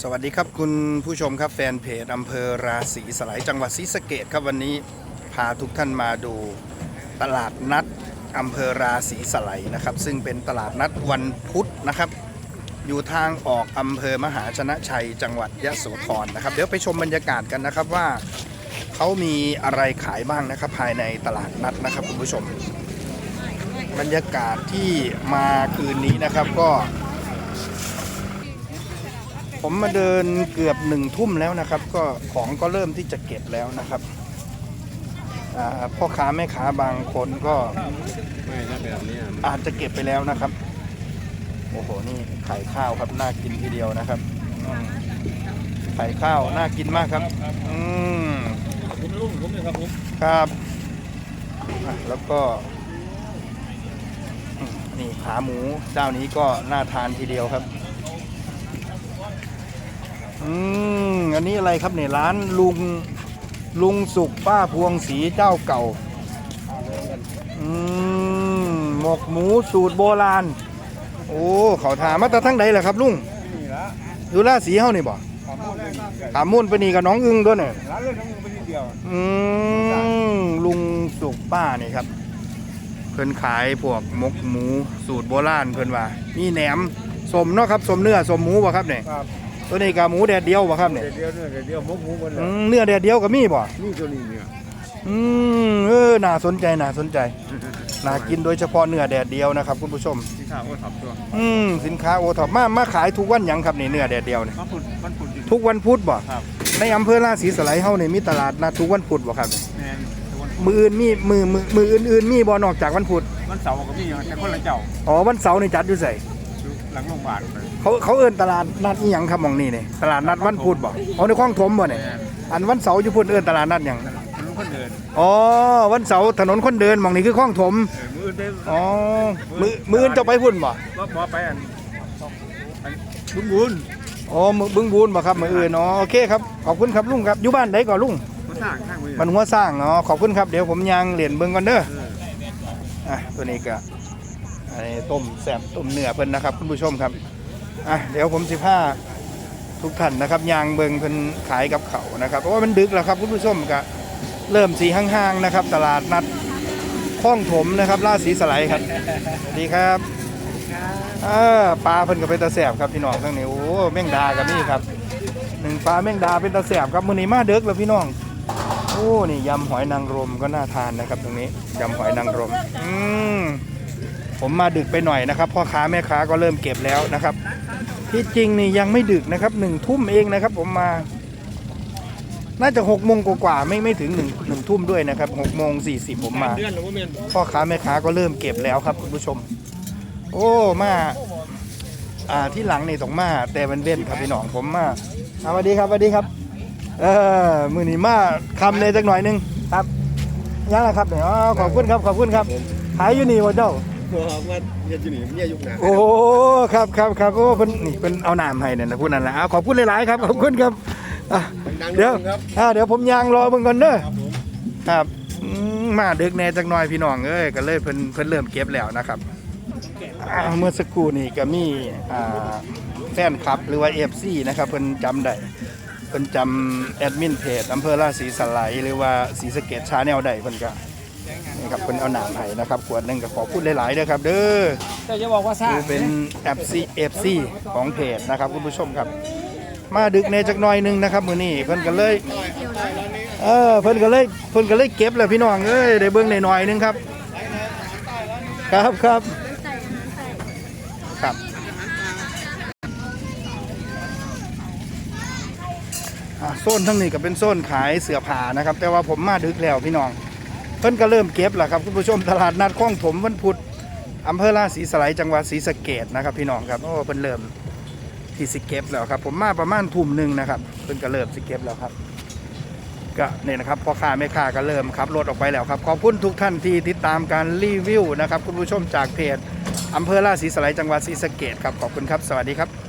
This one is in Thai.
สวัสดีครับคุณผู้ชมครับแฟนเพจอำเภอราศีสลายจังหวัดศรีสะเกดครับวันนี้พาทุกท่านมาดูตลาดนัดอำเภอราศีสลายนะครับ ซึ่งเป็นตลาดนัดวันพุธนะครับ อยู่ทางออกอำเภอมหาชนะชัย จังหวัดยะโสธรนะครับ เดี๋ยวไปชมบรรยากาศกันนะครับว่าเขามีอะไรขายบ้างนะครับ ภายในตลาดนัดนะครับคุณผู้ชม บรรยากาศที่มาคืนนี้นะครับก็ ผมมาเดินเกือบหนึ่งทุ่มแล้วนะครับ ก็ของก็เริ่มที่จะเก็บแล้วนะครับพ่อค้าแม่ค้าบางคนก็ไม่ถ้าแบบนี้อาจจะเก็บไปแล้วนะครับ โอ้โหนี่ไข่ข้าวครับน่ากินทีเดียวนะครับไข่ข้าวน่ากินมากครับ อืมผมรุ่งผมเลยครับผมครับ แล้วก็นี่ขาหมูเจ้านี้ก็น่าทานทีเดียวครับ อืมอันนี้อะไรครับเนี่ยร้านลุงลุงสุกป้าพวงสีเจ้าเก่า อืมหมกหมูสูตรโบราณ โอ้เขาถามมาแต่ทั้งใดแหละครับลุงนี่ละอยู่ราศีเฮานี่บ่ขอโทษเลยขามมุ่นไปนี่กับน้องอึ้งด้วยเนี่ยร้านเรื่องน้องเป็นนิดเดียวอืมลุงสุกป้านี่ครับ เพิ่นขายพวกหมกหมูสูตรโบราณเพิ่นว่ามีแหนมสมเนาะครับสมเนื้อสมหมูบ่ครับเนี่ยครับ ตัวนี้กาหมูแดดเดียวบ่ครับเนี่ยเดี๋ยวเดียวเนี่ยเดี๋ยวเดียวมุกหมูกันเลอืยมเนื้อแดดเดียวก็มีบ่นี่ตัวนี้เนี่ยอืมเออน่าสนใจน่าสนใจน่ากินโดยเฉพาะเนื้อแดดเดียวนะครับคุณผู้ชม ที่ข้าวก็ทับตัวอืมสินค้าโอท็อปมามาขายทุกวันหยังครับนี่เนื้อแดดเดียวเนี่ยมันปุ่นมันปุ่นทุกวันพุธบ่ครับในอำเภอราศีสไลยเฮานี่มีตลาดนัดทุกวันพุธบ่ครับแมนวันมืออื่นมีมือมือมืออื่นๆมีบ่นอกจากวันพุธวันเสาร์ก็มีแต่คนละเจ้าอ๋อวันเสาร์นี่จัดอยู่ไสอยู่หลังโรงพยาบาลเลย เขาเขาเอิ้นตลาดนัดอีหยังครับหมองนี่นี่ตลาดนัดวันพุธบ่อ๋อในคลองถมบ่เนี่ยแมนอันวันเสาร์อยู่พุ่นเอิ้นตลาดนัดหยังถนนคนเดินอ๋อวันเสาร์ถนนคนเดินหมองนี้คือคลองถมเออมือเดินอ๋อมือมืออื่นจะไปพุ่นบ่ว่าบอไปอันอันบุญบุญอ๋อมือบึงบูนบ่ครับมืออื่นอ๋อโอเคครับขอบคุณครับลุงครับอยู่บ้านใดก่อนลุงมาสร้างข้างมือมันหัวสร้างอ๋อขอบคุณครับเดี๋ยวผมยางเหรียญเบิ่งก่อนเด้อ เอออะตัวนี้ก็อันนี้ต้มแซ่บต้มเนื้อเพิ่นนะครับคุณผู้ชมครับ อะเดี๋ยวผมสิพาทุกท่านนะครับยางเบิ่งเพิ่นขายกับเขาวนะครับเพราะว่ามันดึกแล้วครับคุณผู้ชมก็เริ่มสีห้างๆนะครับ ตลาดนัดคลองถมนะครับราศีสไลด์ครับสวัสดีครับเออปลาเพิ่นก็เป็นตาแสบครับพี่น้องทั้งนี้โอ้แมงดากับนี่ครับหนึ่งปลาแมงดาเป็นตาแสบครับมื้อนี้มาเด็กแล้วพี่น้องโอ้นี่ยำหอยนางรมก็น่าทานนะครับ ตรงนี้ยำหอยนางรมอืม ผมมาดึกไปหน่อยนะครับพ่อค้าแม่ค้าก็เริ่มเก็บแล้วนะครับ ที่จริงนี่ยังไม่ดึกนะครับหนึ่งทุ่มเองนะครับ ผมมา น่าจะหกโมงกว่าๆไม่ไม่ถึงหนึ่งหนึ่งทุ่มด้วยนะครับหกโมงสี่สิบผมมา พ่อค้าแม่ค้าก็เริ่มเก็บแล้วครับคุณผู้ชม โอ้มาอ่าที่หลังนี่ต้องมา แต่มันเว้นครับพี่น้องผมมาสวัสดีครับสวัสดีครับ เออมือนี้มาคำเลยจักหน่อยนึงครับยังไงครับเนี่ยอ๋อขอบคุณครับขอบคุณครับขายอยู่นี่วะเจ้า บอกว่าเรียนอยู่นี่เนี่ยยุคหนาโอ้ครับครับครับโอ้เพิ่นนี่เพิ่นเอาน้ำให้เนี่ยนะพูดนั่นแหละเอาขอบคุณหลายๆครับขอบคุณครับอะเดี๋ยวครับอ่าเดี๋ยวผมยางรอเบิ่งก่อนเด้อครับผมครับอืมมาดึกแน่จักหน่อยพี่น้องเอ้ยก็เลยเพิ่นเพิ่นเริ่มเก็บแล้วนะครับอ่าเมื่อสักครู่นี่ก็มีอ่าแฟนคลับหรือว่า FC นะครับเพิ่นจำได้เพิ่นจำแอดมินเพจอำเภอราศีสไลยหรือว่าศรีสะเกดชาแนลได้เพิ่นก็ นี่ครับเพิ่นเอาหนามให้นะครับขวดหนึงก็ขอพูดหลายๆเด้อครับ เด้อแต่จะบอกว่าสร้างคือเป็น FC FC ของเพจนะครับคุณผู้ชมครับ มาดึกแน่จักหน่อยหนึงนะครับมื้อนี้เพิ่นก็เลยเออเพิ่นก็เลยเพิ่นก็เลยเก็บแหละพี่น้องเอ้ยได้เบิ่งหน่อยๆนึงครับ ครับครับครับอะโซนทั้งนี้ก็เป็นโซนขายเสื้อผ้านะครับ แต่ว่าผมมาดึกแล้วพี่น้อง เพิ่นก็เริ่มเก็บแล้วครับคุณผู้ชมตลาดนัดคลองถมวันพุธอำเภอราศีสไลยจังหวัดศรีสะเกดนะครับ พี่น้องครับโอ้เพิ่นเริ่มที่สิเก็บแล้วครับ ผมมาประมาณทุ่มหนึ่งนะครับเพิ่นก็เริ่มสิเก็บแล้วครับ ก็เนี่ยนะครับพ่อค้าแม่ค้าก็เริ่มขับรถออกไปแล้วครับขอบคุณทุกท่านที่ติดตามการรีวิวนะครับคุณผู้ชมจากเพจอำเภอราศีสไลยจังหวัดศรีสะเกดครับขอบคุณครับ สวัสดีครับ